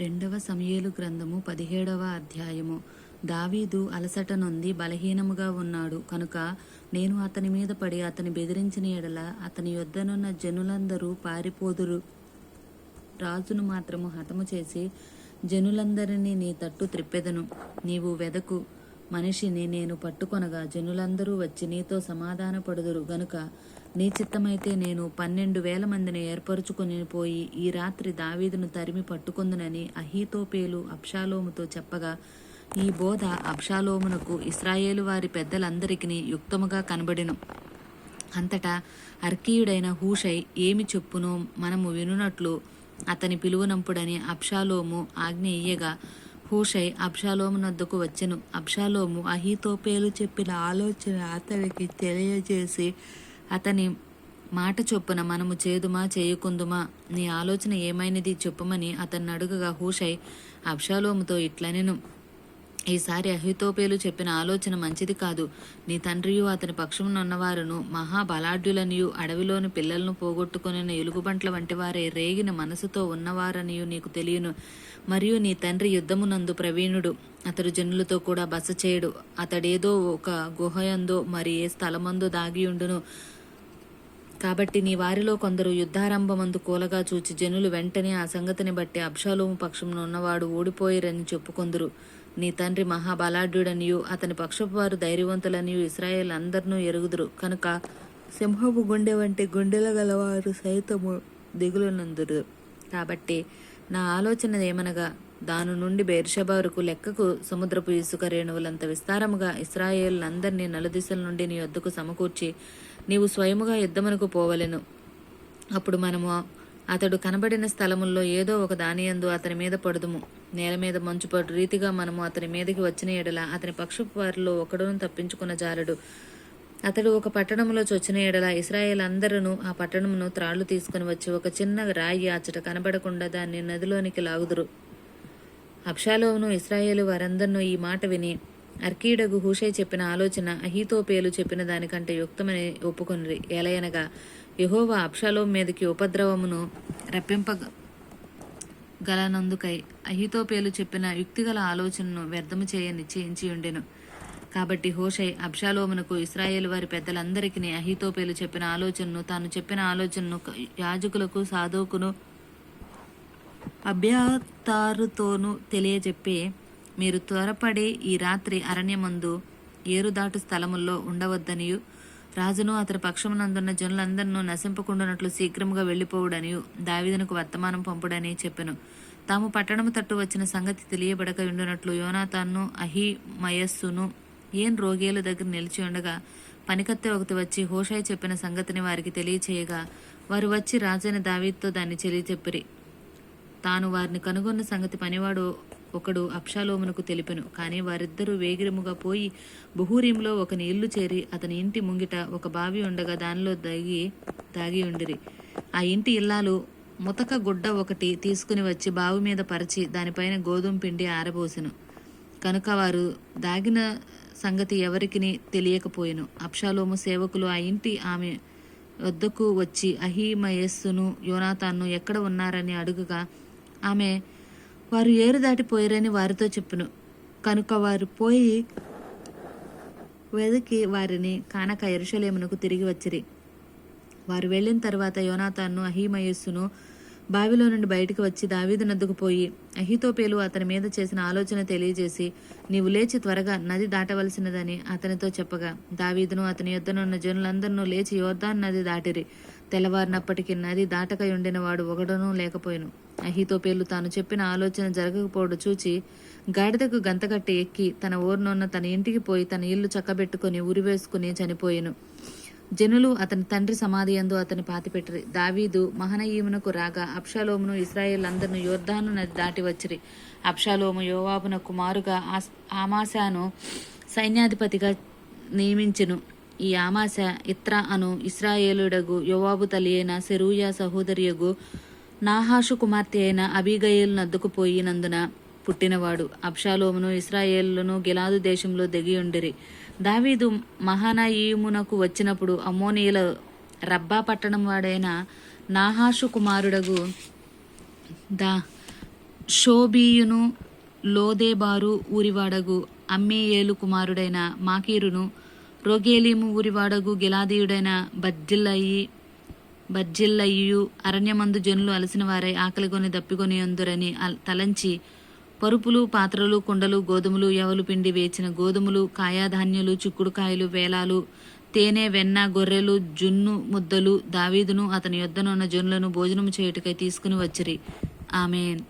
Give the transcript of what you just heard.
రెండవ సమయేలు గ్రంథము పదిహేడవ అధ్యాయము. దావీదు అలసట నొంది బలహీనముగా ఉన్నాడు. కనుక నేను అతని మీద పడి అతని బెదిరించిన ఎడల అతని యొద్దనున్న జనులందరూ పారిపోదురు. రాజును మాత్రము హతము చేసి జనులందరినీ నీ తట్టు త్రిప్పెదను. నీవు వెదకు. మనిషిని నేను పట్టుకొనగా జనులందరూ వచ్చి నీతో సమాధానపడుదురు. గనుక నీ చిత్తమైతే నేను పన్నెండు వేల మందిని ఏర్పరచుకొని పోయి ఈ రాత్రి దావీదును తరిమి పట్టుకొందునని అహీతోపేలు అబ్షాలోముతో చెప్పగా ఈ బోధ అబ్షాలోమునకు ఇస్రాయేలు వారి పెద్దలందరికీ యుక్తముగా కనబడిను. అంతటా అర్కీయుడైన హూషై ఏమి చెప్పునో మనము వినునట్లు అతని పిలువనంపుడని అబ్షాలోము ఆజ్ఞ ఇయ్యగా హూషై అబ్షాలోమునొద్దకు వచ్చెను. అబ్షాలోము అహీతోపేలు చెప్పిన ఆలోచన అతనికి తెలియజేసి అతని మాట చొప్పున మనము చేదుమా చేయకుందుమా నీ ఆలోచన ఏమైనది చెప్పుమని అతన్ని అడుగగా హూషై అబ్షాలోముతో ఇట్లనెను. ఈసారి అహితోపేలు చెప్పిన ఆలోచన మంచిది కాదు. నీ తండ్రియు అతని పక్షమునున్నవారును మహాబలాఢ్యులనియు అడవిలోని పిల్లలను పోగొట్టుకుని ఎలుగుబంట్ల వంటి వారే రేగిన మనసుతో ఉన్నవారనియు నీకు తెలియను. మరియు నీ తండ్రి యుద్ధమునందు ప్రవీణుడు. అతడు జనులతో కూడా బస చేయడు అతడేదో ఒక గుహయందో మరి ఏ స్థలమందో దాగియుండును. కాబట్టి నీ వారిలో కొందరు యుద్ధారంభమందు కూలగా చూచి జనులు వెంటనే ఆ సంగతిని బట్టి అబ్షాలోము పక్షంలో ఉన్నవాడు ఓడిపోయిరని చెప్పుకొందురు. నీ తండ్రి మహాబలాఢ్యుడనియు అతని పక్షపు వారు ధైర్యవంతులనియు ఇస్రాయేల్ అందరినూ ఎరుగుదురు. కనుక సింహపు గుండె వంటి గుండెల గలవారు సైతము దిగులునందురు కాబట్టి నా ఆలోచన ఏమనగా దాని నుండి బేర్షబా వరకు లెక్కకు సముద్రపు ఇసుక రేణువులంత విస్తారముగా ఇస్రాయేళ్ళందరినీ నలుదిశల నుండి నీ వద్దకు సమకూర్చి నీవు స్వయముగా యుద్ధమునకు పోవలెను. అప్పుడు మనము అతడు కనబడిన స్థలముల్లో ఏదో ఒక దానియందు అతని మీద పడుదుము. నేల మీద మంచు పడు రీతిగా మనము అతని మీదకి వచ్చిన ఎడల అతని పక్షపు వారిలో ఒకడును తప్పించుకున్న జాలడు. అతడు ఒక పట్టణంలో చొచ్చిన ఎడల ఇస్రాయేల్ అందరూ ఆ పట్టణమును త్రాళ్ళు తీసుకుని వచ్చి ఒక చిన్న రాయి అచ్చట కనబడకుండా దాన్ని నదిలోనికి లాగుదురు. అబ్షాలోను ఇస్రాయేలు వారందరినూ ఈ మాట విని అర్కీడగు హుషై చెప్పిన ఆలోచన అహీతోపేలు చెప్పిన దానికంటే యుక్తమని ఒప్పుకొనిరి. ఎలయనగా యహోవా అబ్షాలోం మీదకి ఉపద్రవమును రప్పింప గలనందుకై అహితోపేలు చెప్పిన యుక్తిగల ఆలోచనను వ్యర్థము చేయ నిశ్చయించి ఉండెను. కాబట్టి హోషై అబ్షాలోమునకు ఇస్రాయేల్ వారి పెద్దలందరికీ అహితోపేలు చెప్పిన ఆలోచనను తాను చెప్పిన ఆలోచనను యాజకులకు సాధోకును అభ్యతారుతోనూ తెలియజెప్పే మీరు త్వరపడి ఈ రాత్రి అరణ్యమందు ఏరుదాటు స్థలముల్లో ఉండవద్దనియు. రాజును అతని పక్షమునందున్న జనులందరినూ నశింపకుండానట్లు శీఘ్రముగా వెళ్ళిపోవుడనియు. దావిదనకు వర్తమానం పంపుడని చెప్పెను. తాము పట్టణము తట్టు వచ్చిన సంగతి తెలియబడక ఉండునట్లు యోనాతాన్ను అహిమయస్సును ఏం రోగేల దగ్గర నిలిచి ఉండగా పనికత్తె ఒకటి వచ్చి హోషాయి చెప్పిన సంగతిని వారికి తెలియచేయగా వారు వచ్చి రాజైన దావీద్తో దాన్ని తెలియచెప్పిరి. తాను వారిని కనుగొన్న సంగతి పనివాడు ఒకడు అప్షాలోమునకు తెలిపెను. కానీ వారిద్దరూ వేగిరముగా పోయి బహూరీంలో ఒకని ఇల్లు చేరి అతని ఇంటి ముంగిట ఒక బావి ఉండగా దానిలో దాగి దాగి ఉండిరి. ఆ ఇంటి ఇల్లాలు ముతక గుడ్డ ఒకటి తీసుకుని వచ్చి బావి మీద పరిచి దానిపైన గోధుమ పిండి ఆరబోసెను. కనుక వారు దాగిన సంగతి ఎవరికిని తెలియకపోయెను. అప్షాలోము సేవకులు ఆ ఇంటి ఆమె వద్దకు వచ్చి అహీమయస్సును యోనాథాన్ను ఎక్కడ ఉన్నారని అడుగుగా ఆమె వారు ఏరు దాటిపోయారని వారితో చెప్పును. కనుక వారు పోయి వెదకి వారిని కానక ఎరుషలేమునకు తిరిగి వచ్చిరి. వారు వెళ్ళిన తర్వాత యోనాతాన్ను అహీమయస్సును బావిలో నుండి బయటికి వచ్చి దావీదు నద్దుకు పోయి అహితోపేలు అతని మీద చేసిన ఆలోచన తెలియజేసి నీవు లేచి త్వరగా నది దాటవలసినదని అతనితో చెప్పగా దావీదును అతని యొద్దనున్న జనులందరినూ లేచి యోర్దాన్ నది దాటిరి. తెల్లవారినప్పటికీ నది దాటక ఉండిన వాడు ఒకడునూ లేకపోయాను. అహితోపేలు తాను చెప్పిన ఆలోచన జరగకపోవడం చూచి గాడిదకు గంతకట్టి ఎక్కి తన ఊరినున్న తన ఇంటికి పోయి తన ఇల్లు చక్కబెట్టుకుని ఉరివేసుకుని చనిపోయాను. జనులు అతని తండ్రి సమాధి యందు అతని పాతిపెట్టిరి. దావీదు మహనయీమునకు రాగా అప్షాలోమును ఇస్రాయేల్ అందరిని యోర్ధాను నది దాటి వచ్చిరి. అప్షాలోము యోవాబున కుమారుగా ఆస్- ఆమాశాను సైన్యాధిపతిగా నియమించెను. ఈ ఆమాశ ఇత్రా అను ఇస్రాయేలుడగు యోవాబు తల్లి అయిన సెరూయా సహోదరియగు నాహాషు కుమార్తె అయిన అబీగయేలు నద్దుకు పోయినందున పుట్టినవాడు అబ్షాలోమును ఇస్రాయేలును గిలాదు దేశంలో దిగియుండిరి దావీదు మహానాయీమునకు వచ్చినప్పుడు అమ్మోనీయుల రబ్బా పట్టణం వాడైన నాహాషు కుమారుడగు దా షోబీయును లోదేబారు ఊరివాడగు అమ్మేయేలు కుమారుడైన మాకీరును రోగేలీము ఊరివాడగు గిలాదీయుడైన బజ్జిల్లయి బజ్జిల్లయ్యు అరణ్యమందు జనులు అలసిన వారై ఆకలిగొని దప్పికొని అందురని తలంచి పరుపులు పాత్రలు కుండలు గోధుమలు ఎవలు పిండి వేచిన గోధుమలు కాయాధాన్యాలు చిక్కుడుకాయలు వేలాలు తేనె వెన్న గొర్రెలు జున్ను ముద్దలు దావీదును అతని యొద్దనున్న జనులను భోజనం చేయుటకై తీసుకుని వచ్చిరి. ఆమెన్.